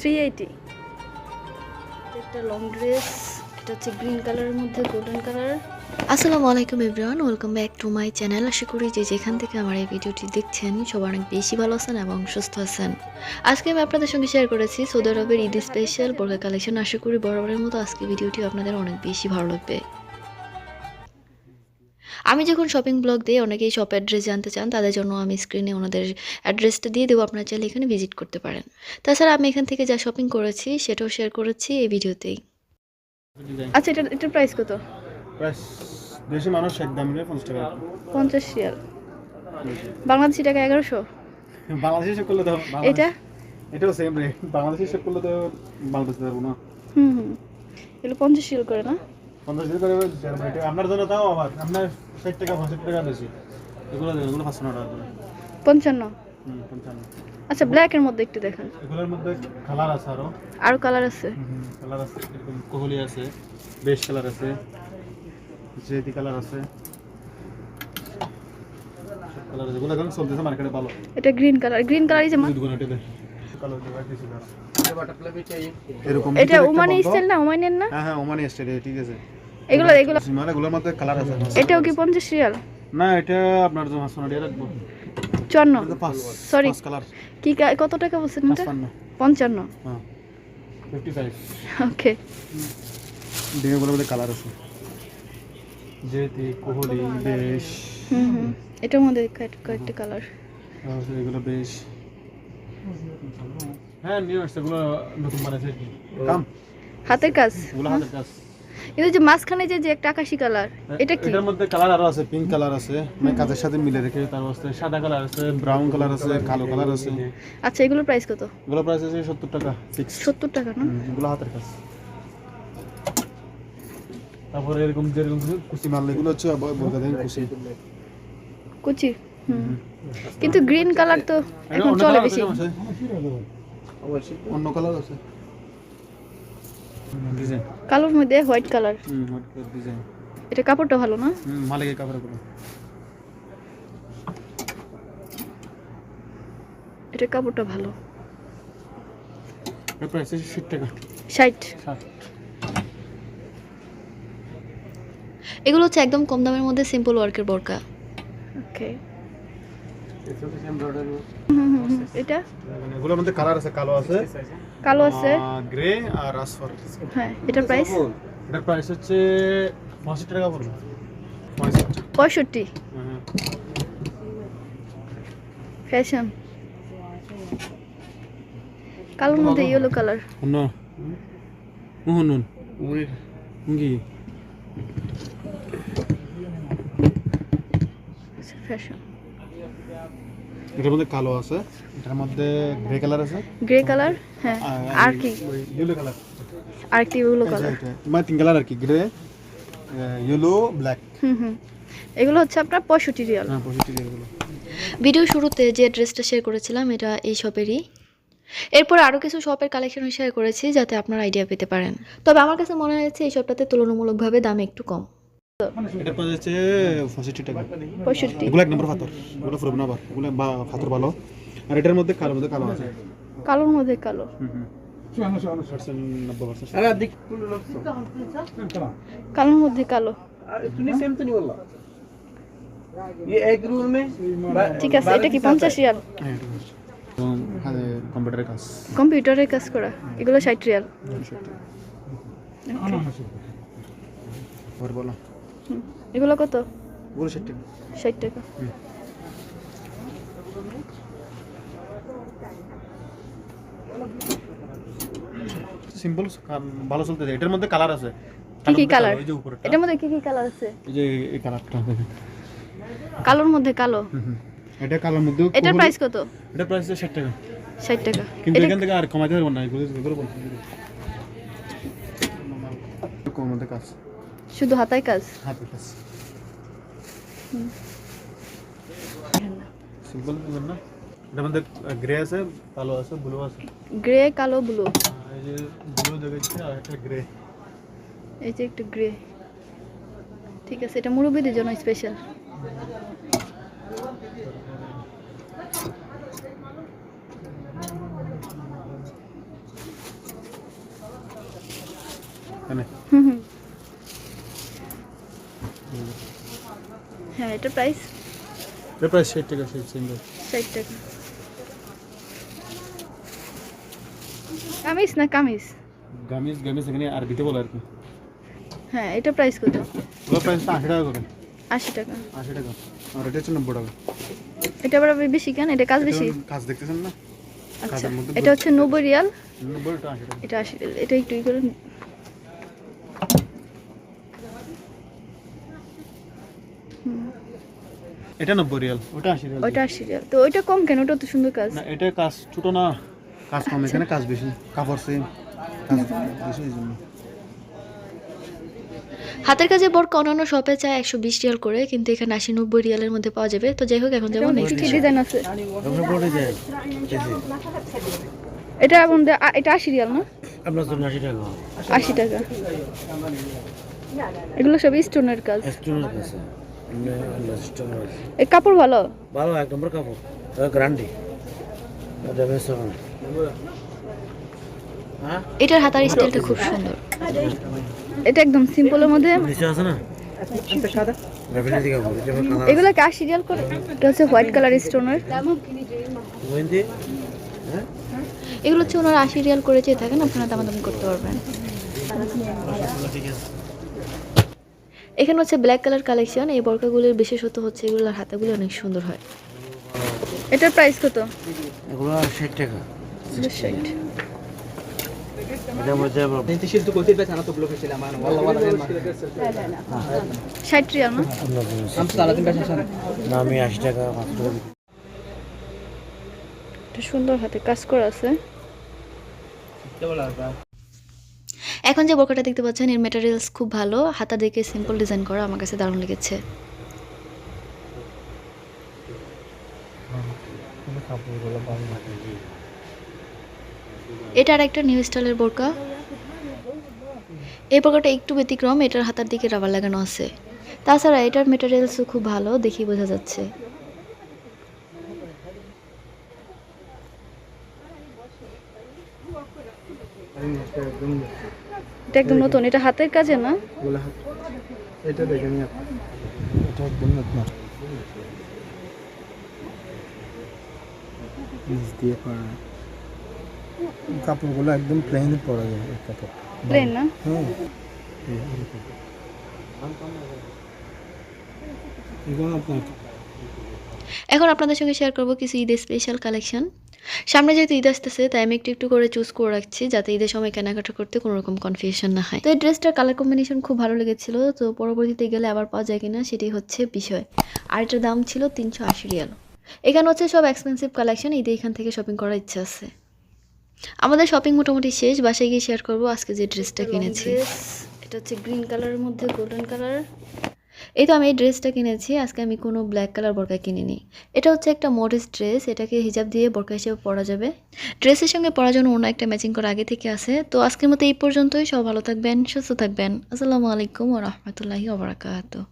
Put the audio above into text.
Three eighty একটা long dress এটা হচ্ছে গ্রিন কালারের মধ্যে গোল্ডেন কালার আসসালামু আলাইকুম everyone welcome back to my channel আশা করি যে যেখান থেকে আমার এই ভিডিওটি দেখছেন সবাই অনেক বেশি ভালো আছেন এবং সুস্থ আছেন। আজকে আমি আপনাদের সঙ্গে শেয়ার করেছি সৌদি আরবের ঈদ স্পেশাল বোরকা কালেকশন আশা করি বরাবরের মতো আজকে ভিডিওটি আপনাদের অনেক বেশি ভালো লাগবে। আমি যখন শপিং ব্লগ দিই অনেকেই শপ অ্যাড্রেস জানতে চান তাদের জন্য আমি স্ক্রিনে ওনাদের অ্যাড্রেসটা দিয়ে দেবো। আপনারা চাইলে এখানে ভিজিট করতে পারেন। তাছাড়া আমি এখান থেকে যা শপিং করেছি সেটাও শেয়ার করেছি এই ভিডিওতেই। আচ্ছা এটা এটার প্রাইস কত? প্রায় দেশি মানুষ একদম রে পঞ্চাশ টাকা। পঞ্চাশ রিয়াল বাংলাদেশি টাকা এগারোশো? বাংলাদেশে হিসেব করলে তো এটা? এটাও সেম রে বাংলাদেশে হিসেব করলে তো মাল বেচতে পারব না। হুম হুম। এগুলো পঞ্চাশ রিয়াল করে না? পঞ্চাশ টাকা করে আপনার জন্য তাও আবার আপনার ষাট টাকা পঁয়ষট্টি টাকা বেশি। এগুলো দেন এগুলো পাঁচশো টাকা করে। পঞ্চান্ন? আচ্ছা ব্ল্যাকের মধ্যে একটু দেখান। এগুলোর মধ্যে কালার আছে আরও। আরও কালার আছে? কালার আছে। এরকম কোহলি আছে বেশ কালার আছে জেতি কালার আছে। কালার আছে। এগুলো এখন চলতেছে মার্কেটে ভালো। এটা গ্রিন কালার গ্রিন কালারই যে মা কালার ডিভাইড দিছি এরকম এটা ওমানি স্টাইল না? ওমানের না? হ্যাঁ হ্যাঁ ওমানি স্টাইল ঠিক আছে। এগুলো এগুলো মানে এগুলোর মধ্যে কালার আছে। এটাও কি পঞ্চাশ রিয়াল? না এটা আপনার রাখব। Sorry. পাঁচ কালার কি কত টাকা বলছেন এটা? হ্যাঁ। ওকে ডিমেগুলোর মধ্যে কালার আছে। কোহলি বেশ। হুম হুম। এটার মধ্যে কয়েক- কয়েকটা কালার এগুলো বেশ। হ্যাঁ নিউ আসছে এগুলো নতুন বানাইছে কি। কাম। হাতের কাজ। এগুলো হাতের কাজ। যে মাঝখানে যে যে একটা আকাশি কালার এটা কি? এটার মধ্যে কালার আরও আছে পিঙ্ক কালার আছে। মানে কাজের সাথে মিলে রেখে তার মধ্যে সাদা কালার আছে ব্রাউন কালার আছে কালো কালার আছে। আচ্ছা এগুলোর প্রাইস কত? এগুলো প্রাইস আছে সত্তর টাকা ফিক্স সত্তর টাকা না? এগুলো হাতের কাজ। তারপরে এরকম যেরকম কিছু কুচি মাল এগুলো হচ্ছে আবার বোরকা দেন কুচি কুচি। কিন্তু গ্রিন কালার তো এখন চলে বেশি? অন্য কালার আছে। ডিজাইন কালোর মধ্যে হোয়াইট কালার হুম হোয়াইট কালার ডিজাইন এটা কাপড়টা ভালো না? হুম মালিকের কাপড়গুলো। এটা কাপড়টা ভালো। এর প্রাইস আছে ষাট টাকা। ষাট। ষাট। এগুলো হচ্ছে একদম কম দামের মধ্যে সিম্পল ওয়ার্কের বোরকা। ওকে এটা? এগুলোর মধ্যে কালার আছে কালো আছে। কালো আছে? গ্রে আর আসফার হ্যাঁ এটার প্রাইস এটার প্রাইস হচ্ছে পঁয়ষট্টি টাকা পড়বে। পঁয়ষট্টি? পঁয়ষট্টি হ্যাঁ ফ্যাশন কালোর মধ্যে ইয়েলো কালার হুন কি? ফ্যাশন এটার মধ্যে কালো আছে এটার মধ্যে গ্রে কালার আছে। গ্রে কালার হ্যাঁ। আর কি? ইয়েলো কালার আর কি ইয়েলো কালার মানে তিন কালার আর কি গ্রে ইয়েলো ব্ল্যাক হুম হুম। এগুলো হচ্ছে আপনার পঁয়ষট্টি রিয়াল। হ্যাঁ পঁয়ষট্টি এগুলো। ভিডিও শুরুতে যে ড্রেসটা শেয়ার করেছিলাম এটা এই শপেরই এরপর আরও কিছু শপের কালেকশন শেয়ার করেছি যাতে আপনারা আইডিয়া পেতে পারেন। তবে আমার কাছে মনে হয়েছে এই শপটাতে তুলনামূলকভাবে দাম একটু কম। এটা পাওয়া যাচ্ছে পঁয়ষট্টি টাকা। পঁয়ষট্টি। এগুলো এক নম্বর ফাতর। এগুলো ফোর নম্বর এগুলো বা ফাতর ভালো। আর এটার মধ্যে কালোর মধ্যে কালো আছে। কালোর মধ্যে কালো। কালোর মধ্যে কালো। ঠিক আছে এটা কি পঞ্চাশ রিয়াল? হ্যাঁ, কম্পিউটারের কাজ। কম্পিউটারের কাজ করা। এগুলো ষাট রিয়াল। আচ্ছা। বলো। এগুলো কত? বলো সেটি ষাট টাকা। সিম্পল ভালো চলতেছে এটার মধ্যে কালার আছে। কি কি কালার এই যে উপরেরটা। এটার মধ্যে কি কি কালার আছে? এই যে এই কালারটা দেখেন কালোর মধ্যে কালো? এটা কালার মধ্যে এটার প্রাইস কত? এটা প্রাইস হচ্ছে ষাট টাকা। ষাট টাকা। কিন্তু এখান থেকে আর কমাইতে পারব না। এগুলো এগুলো বলছি কম মধ্যে কাজ। শুধু হাতায় কাজ? হাতে কাজ। সিম্পল বুঝলেন না? এটা মধ্যে গ্রে আছে কালো আছে ব্লু আছে। গ্রে কালো ব্লু এই যে ব্লু দেখাচ্ছে আর একটা গ্রে এই যে একটু গ্রে ঠিক আছে এটা মুরব্বীদের জন্য স্পেশাল হ্যাঁ এটা প্রাইস এটা প্রায় ষাট টাকা ষাট সিঙ্গেল ষাট টাকা। কামিজ না কামিজ? গামিজ গামিজ এখানে আরবিতে বলে আর কি। হ্যাঁ এটা প্রাইস কত? ওগুলো প্রাইসটা আশি টাকা করে। আশি টাকা। আশি টাকা। আর এটা হচ্ছে নব্বই টাকা। এটা আবার বেশি কেন? এটা কাজ বেশি? কাজ দেখতেছেন না? আচ্ছা এটা হচ্ছে নব্বই রিয়াল? নব্বই টাকা আশি টাকা। এটা এটা একটু ই করে এটা নব্বই রিয়াল। ওটা আশি রিয়াল ওইটা আশি রিয়াল। তো ওইটা কম কেন? ওটা তো সুন্দর কাজ। না এটা কাজ ছোট না কাজ কম এখানে কাজ বেশি। কাপড় সেম কাজ জন্য। হাতের কাজে বরকা অন্যান্য শপে চায় একশো বিশ রিয়াল করে কিন্তু এখানে আশি নব্বই রিয়ালের মধ্যে পাওয়া যাবে। তো যাই হোক এখন যেমন কি ডিজাইন আছে। আপনার পড়ে যায় এটা এবং এটা আশি রিয়াল না? আপনার জন্য আশি টাকা। আশি টাকা। এগুলো সব স্টোনের কাজ। স্টোনের কাছে এই কাপড় ভালো ভালো এক নম্বর কাপড় হ্যাঁ এটার হাতার স্টাইলটা খুব সুন্দর এটা একদম সিম্পলের মধ্যে নিচে আছে না এগুলো কি আশি রিয়াল করে এটা হচ্ছে হোয়াইট কালার স্টোনের এগুলো হচ্ছে ওনারা আশি রিয়াল করে চেয়ে থাকেন আপনারা দামাদামি করতে পারবেন এখানে হচ্ছে ব্ল্যাক কালার কালেকশন এই বরকাগুলির বিশেষত্ব হচ্ছে এগুলোর হাতাগুলি অনেক সুন্দর হয়। এটার প্রাইস কত? এগুলো ষাট টাকা। ষাট। এটার মধ্যে ষাট রিয়াল না? না আমি আশি টাকা পাঁচ টাকা। এটা সুন্দর হাতে কাজ করা আছে। এখন যে বোরকাটা দেখতে পাচ্ছেন, এর মেটেরিয়ালস খুব ভালো। হাতা দেখে সিম্পল ডিজাইন করা আমার কাছে দারুণ লেগেছে। এটা আর একটা নিউ স্টাইলের বোরকা এই বোরকাটা একটু ব্যতিক্রম, এটার হাতার দিকে রাবার লাগানো আছে। তাছাড়া এটার মেটেরিয়ালসও খুব ভালো দেখি বোঝা যাচ্ছে। এটা একদম নতুন এটা হাতের কাজে না? এটা দেখেন এটা একদম আপনার। নিচ দিয়ে পরা কাপড়গুলো একদম প্লেন পরা যায় কাপড়। প্লেন না? হ্যাঁ। এখন আপনাদের সঙ্গে শেয়ার করব কিছু ঈদের স্পেশাল কালেকশন সামনে যেহেতু ঈদ আসতেছে তাই আমি একটু একটু করে চুজ করে রাখছি যাতে ঈদের সময় কেনাকাটা করতে কোনো রকম কনফিউশন না হয়। তো এই ড্রেসটার কালার কম্বিনেশন খুব ভালো লেগেছিল তো পরবর্তীতে গেলে আবার পাওয়া যায় কিনা সেটি হচ্ছে বিষয়। আর এটার দাম ছিল তিনশো আশি রিয়াল। এখানে হচ্ছে সব এক্সপেন্সিভ কালেকশন ঈদে এখান থেকে শপিং করার ইচ্ছা আছে। আমাদের শপিং মোটামুটি শেষ বাসায় গিয়ে শেয়ার করব আজকে যে ড্রেসটা কিনেছি। এটা হচ্ছে গ্রিন কালারের মধ্যে গোল্ডেন কালার এই তো আমি এই ড্রেসটা কিনেছি, আজকে আমি কোনো ব্ল্যাক কালার বরকা কিনিনি। এটা হচ্ছে একটা মডেস্ট ড্রেস এটাকে হিজাব দিয়ে বরকা হিসেবে পরা যাবে। ড্রেসের সঙ্গে পরার জন্য অন্য একটা ম্যাচিং করা আগে থেকে আছে। তো আজকের মতো এই পর্যন্তই সব ভালো থাকবেন, সুস্থ থাকবেন। আসসালামু আলাইকুম রহমতুল্লাহি ওবরাকাতুহ